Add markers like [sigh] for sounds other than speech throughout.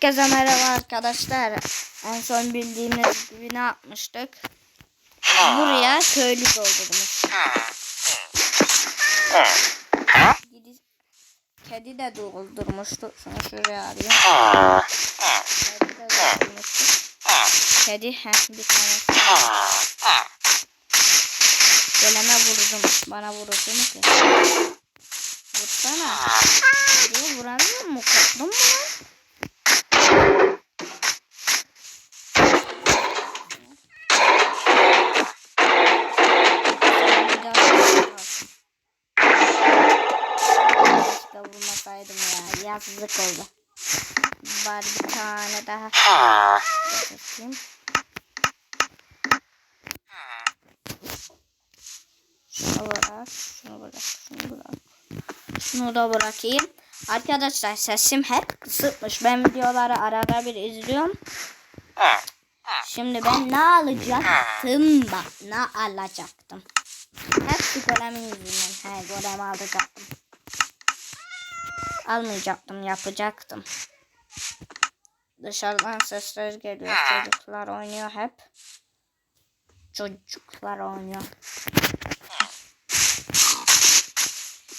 Herkese merhaba arkadaşlar. En son bildiğiniz gibi ne yapmıştık? Buraya köylü doldurmuş. Kedi de doldurmuştu. Şunu şuraya alayım. Kedi de doldurmuştu. Kedi heh, bir tanesi. Goleme vurdum. Bana vurdu mu ki? Vursana. Vuramıyor mu? Korktun mu? Yazık oldu. Bari bir tane daha yapayım. Şunu bırak, şunu bırak, şunu bırak. Şunu da bırakayım. Arkadaşlar sesim hep kısıtmış. Ben videoları arada bir izliyorum. Şimdi ben ne alacaktım bak ne alacaktım. Hepsi golemin yüzünden. He golem alacaktım. Almayacaktım yapacaktım. Dışarıdan sesler geliyor. Çocuklar oynuyor hep. Çocuklar oynuyor.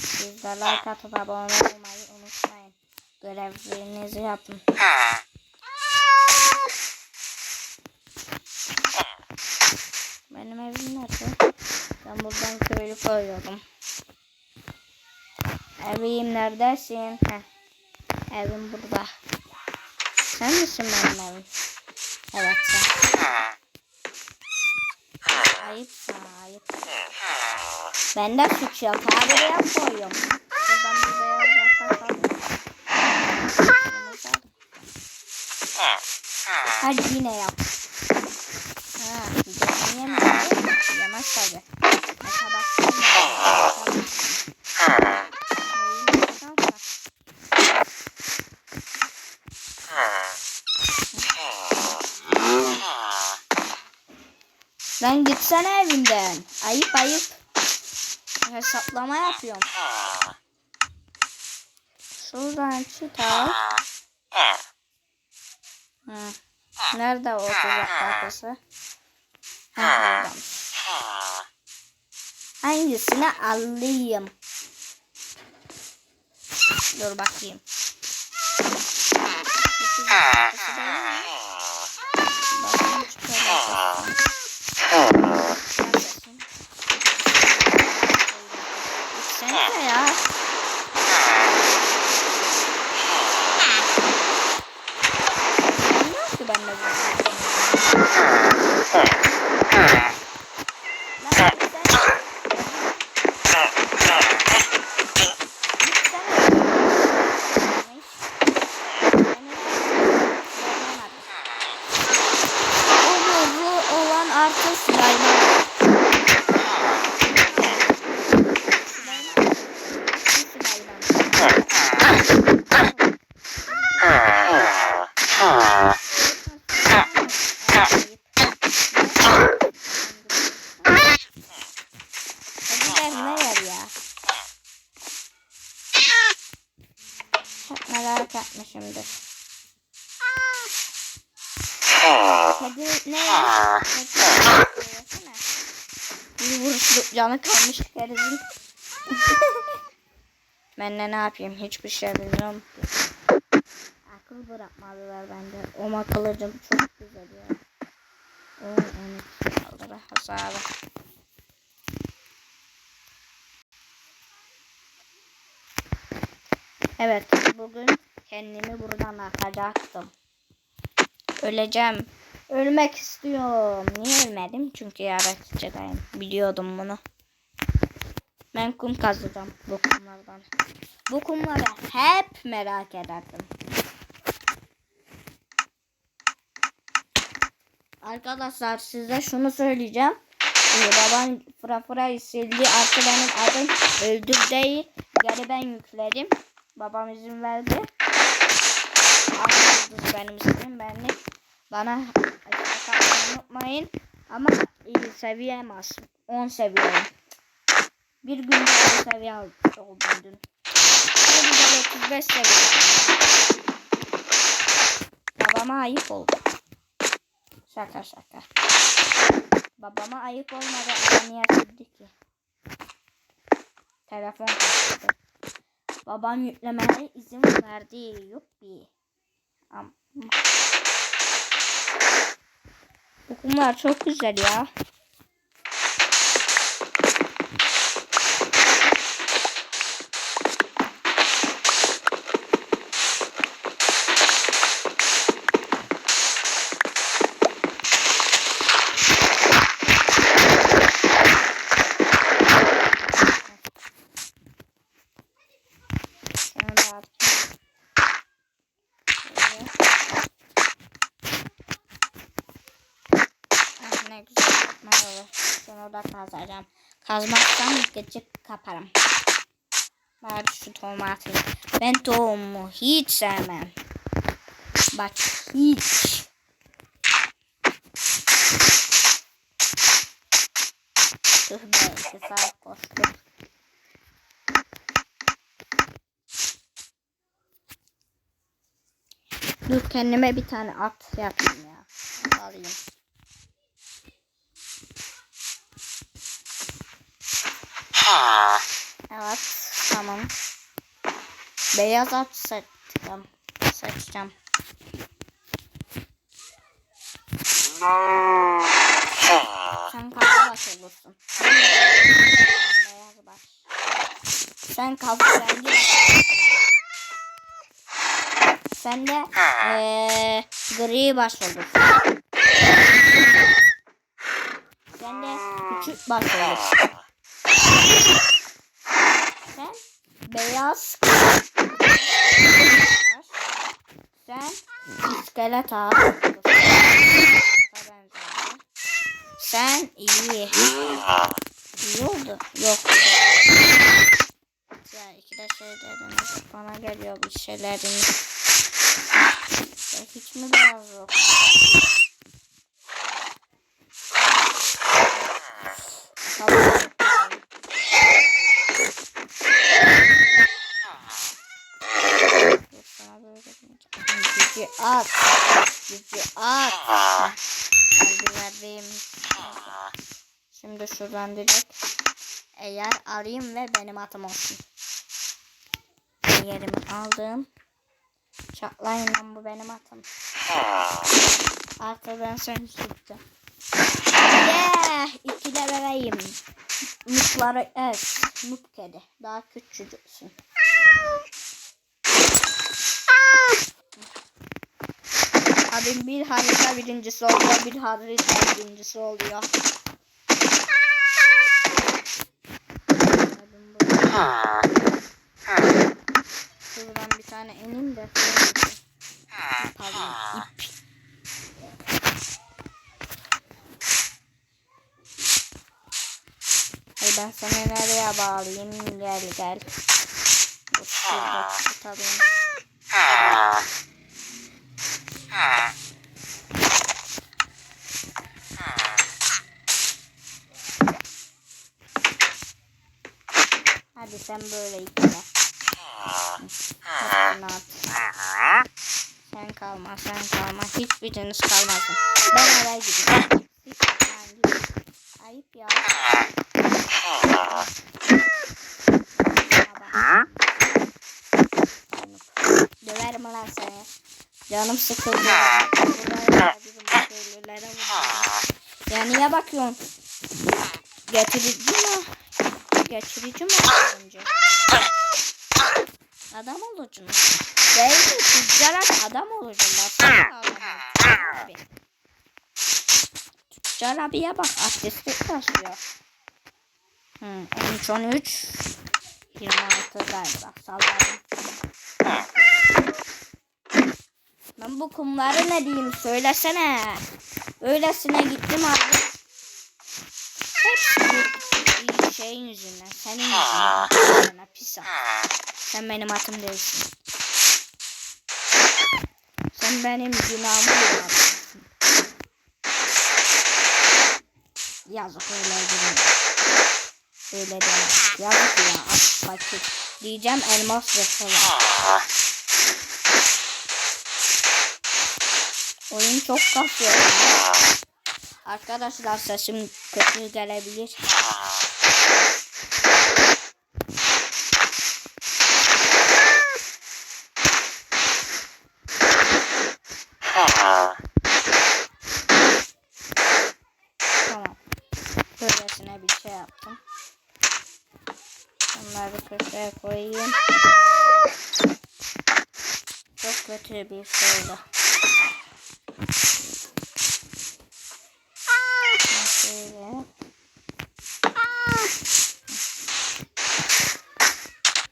Siz de like atıp abone olmayı unutmayın. Görevlerinizi yapın. Benim evim nerede? Ben buradan köylü koyuyorum. Evim neredesin? Heh. Evim burada. Sen misin benim evim? Evet sen. Ayıp sana ayıp. Ben de suç yatağı buraya koyuyorum. Alayım. Hadi yine yap. Ha, yiyeceksin yeme. Yemez tabi. Mete baksana. Ayıp ayıp. Hesaplama yapıyorum. Şuradan çıt al. Hı. Nerede o tuzak tahtası? Ha, buradan. Hangisini alayım? Dur bakayım. Bu tuzak tahtası değil mi? Bakayım çıkaracağım. Merak etmişimdir. Kedi ne yesene. Bir vuruş canı kalmış kerizin. [laughs] ben ne yapayım? Hiçbir şey bilmiyorum ki. Akıl bırakmadılar bende. O akıllıcım çok güzel ya. O onu kaldırı hasarı. Evet bugün kendimi buradan atacaktım. Öleceğim. Ölmek istiyorum. Niye ölmedim? Çünkü yaratıcıdayım. Biliyordum bunu. Ben kum kazacağım bu kumlardan. Bu kumları hep merak ederdim. Arkadaşlar size şunu söyleyeceğim. Ee, babam fıra sildi. Artık benim adım öldür değil. Geri ben yükledim. Babam izin verdi. Benim isim benlik. Bana unutmayın. Ama iyi seviyem az. 10 seviyem. Bir günde 10 seviye oldum dün. Ne güzel 35 seviye. babama ayıp oldu. Şaka şaka. Babama ayıp olmadı ama niye sildi ki? Telefon kaçırdı. Babam yüklemeye izin verdi. Yuppi. Am- Bu kumlar çok güzel ya. Şunu da atayım. Şöyle. Ah ne güzel merhaba. Şunu da kazacağım. Kazmazsam gıcık kaparım. Bari şu tohumu. Ben tohumu hiç sevmem. Bak hiç. Tüh be saat koştuk. Dur kendime bir tane at yapayım ya. At alayım. Evet tamam. Beyaz at seçeceğim. Seçeceğim. Sen kalka baş olursun. Beyaz baş. Sen kalka rengi. Sen de eee gri baş olursun. Sen de küçük baş olursun. Sen beyaz Sen iskelet ağ olursun. Sen iyi. İyi oldu. Yok. Ya iki de şey dediniz. Bana geliyor bir şeyleriniz. Ya hiç mi biraz yok? Tamam. Dur, sana böyle demeyeceğim. Gücü at. Gücü at. Hadi vereyim. Şimdi şuradan direkt eğer arayayım ve benim atım olsun. Yerimi aldım. Çatlayın lan bu benim atım. Artık ben seni. Yeah! İki de vereyim. Mutları ez. Mut kedi. Daha küçücüksün. Abim bir harita birincisi oluyor. Bir harita birincisi oluyor. Şuradan bir tane ineyim de. Pardon ip. Hey ben seni nereye bağlayayım? Gel gel. Şurada tutalım. Hadi sen böyle ikile. Sen kalma, sen kalma. Hiçbiriniz kalmasın. Ben ben gideyim. Ayıp ya. Döverim lan seni. Canım sıkıldı. Buralara bizim bu köylülere vuracağım. Ya niye bakıyorsun? Getirici mi? Getirici mi önce? Adam olacaksın. Değil mi? Tüccar adam olacaksın. Baksana adam abi. Tüccar abiye bak. Artistlik taşıyor. Hmm, 13 13 26 galiba. Salladım. Ben bu kumları ne diyeyim söylesene. Öylesine gittim abi. Hepsi bu şeyin yüzünden. Senin yüzünden. Sana pis. Sen benim atım değilsin. Sen benim günahımı yıkamışsın. Yazık öyle değil. Öyle deme. Yazık ya. At fakir. Diyeceğim elmas ve falan. Oyun çok kasıyor. Arkadaşlar sesim kötü gelebilir. Tamam. Böylesine bir şey yaptım. Bunları köşeye koyayım. Çok kötü bir. Şöyle.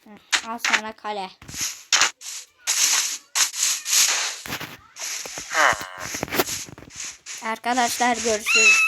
Hı, Al sana kale. Arkadaşlar görüşürüz.